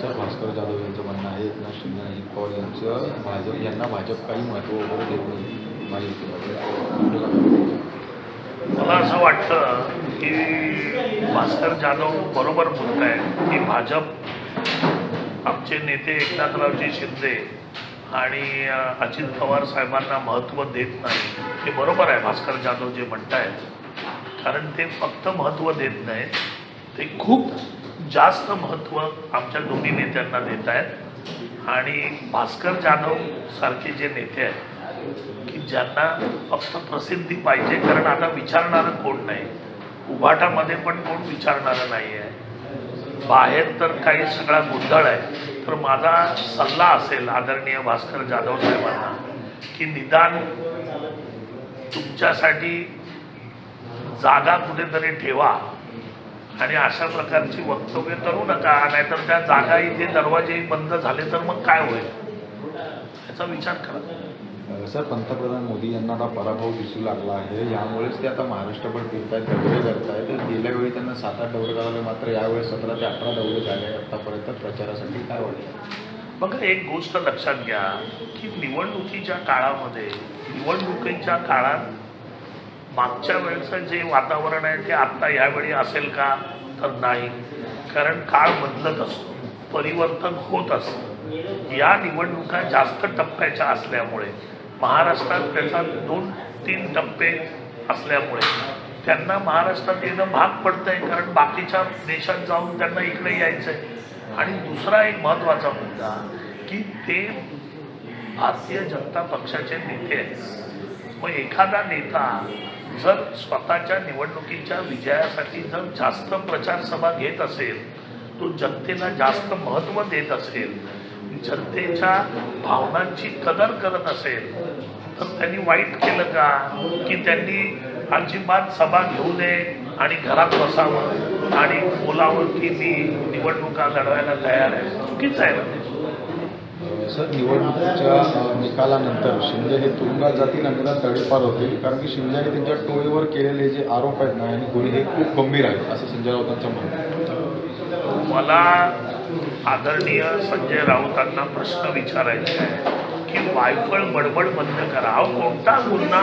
Sir Bhaskar Jadhav यांचं म्हणणं आहे एकनाथ शिंदे अजित पवार यांचं भाजप यांना भाजप काही महत्त्व वगैरे देत नाही माहिती मला असं वाटतं की भास्कर जाधव बरोबर बोलत आहे की भाजप आमचे नेते एकनाथरावजी शिंदे आणि अजित पवार साहेबांना महत्त्व देत नाही. हे बरोबर आहे भास्कर जाधव जे म्हणत आहेत कारण ते फक्त महत्त्व देत नाहीत. ते खूप जास्त महत्त्व आमच्या दोन्ही नेत्यांना देत आहेत आणि भास्कर जाधव सारखे जे नेते आहेत की ज्यांना फक्त प्रसिद्धी पाहिजे कारण आता विचारणारं कोण नाही? उभाटामध्ये पण कोण विचारणारं नाही आहे बाहेर तर काही सगळा गोंधळ आहे. तर माझा सल्ला असेल आदरणीय भास्कर जाधव साहेबांना की निदान तुमच्यासाठी जागा कुठेतरी ठेवा. आणि अशा प्रकारची वक्तव्य करू नका नाहीतर त्या जागा इथे दरवाजेही बंद झाले तर मग काय होईल? याचा विचार करा. सर पंतप्रधान मोदी यांना आता पराभव दिसू लागला आहे. यामुळेच ते आता महाराष्ट्रभर फिरतायत दौरे करतायत गेल्या वेळी त्यांना सात आठ दौरे झाले मात्र यावेळेस सतरा ते अठरा दौरे झाले आहेत. आतापर्यंत प्रचारासाठी काय वाटतं? बघा एक गोष्ट लक्षात घ्या की निवडणुकीच्या काळामध्ये निवडणुकीच्या काळात मागच्या वेळेचं जे वातावरण आहे ते आत्ता यावेळी असेल का? तर नाही. कारण काळ बदलत असतो परिवर्तन होत असतं. या निवडणुका जास्त टप्प्याच्या असल्यामुळे महाराष्ट्रात त्याचा दोन तीन टप्पे असल्यामुळे त्यांना महाराष्ट्रात येणं भाग पडतंय. कारण बाकीच्या देशात जाऊन त्यांना इकडे यायचं आहे आणि दुसरा एक महत्त्वाचा मुद्दा की ते भारतीय जनता पक्षाचे नेते आहेत. मग एखादा नेता जर स्वतःच्या निवडणुकीच्या विजयासाठी जर जास्त प्रचार सभा घेत असेल तो जनतेला जास्त महत्त्व देत असेल जनतेच्या भावनांची कदर करत असेल तर त्यांनी वाईट केलं का? की त्यांनी अजिबात सभा घेऊ नये आणि घरात बसावं आणि बोलावं की मी निवडणुका लढवायला तयार आहे. चुकीचं आहे ना सर निवडणुकीच्या निकालानंतर शिंदे हे तुरुंगात जातील आणि त्याला तडीपार होतील. कारण की शिंदेने त्यांच्या टोळीवर केलेले जे आरोप आहेत ना आणि गुन्हे हे खूप गंभीर आहेत असं संजय राऊतांचं म्हणणं मला आदरणीय संजय राऊतांना प्रश्न विचारायचा आहे की वायफळ बडबड बंद करा. अहो कोणता गुन्हा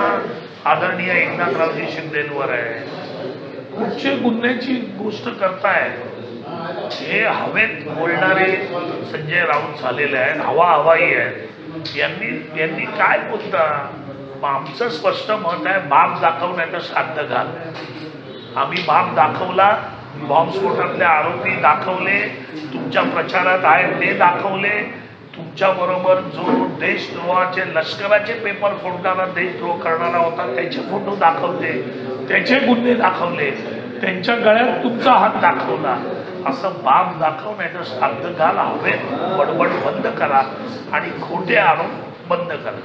आदरणीय एकनाथरावजी शिंदेंवर आहे? कुठचे गुन्ह्याची गोष्ट करताय? हे हवेत बोलणारे संजय राऊत झालेले आहेत हवा हवाई आहेत यांनी यांनी काय बोलता? आमचं स्पष्ट मत आहे बाप दाखवण्याचा श्राद्ध घाल. आम्ही बाप दाखवला बॉम्बस्फोटातले आरोपी दाखवले तुमच्या प्रचारात आहे ते दाखवले. तुमच्याबरोबर जो देशद्रोहाचे लष्कराचे पेपर फोडणारा देशद्रोह करणारा होता त्याचे फोटो दाखवले त्याचे गुन्हे दाखवले. त्यांच्या गळ्यात तुमचा हात दाखवला. असं बाप दाखवण्याचं नाही श्राद्ध घाल हवेत बडबड बंद करा आणि खोटे आरोप बंद करा.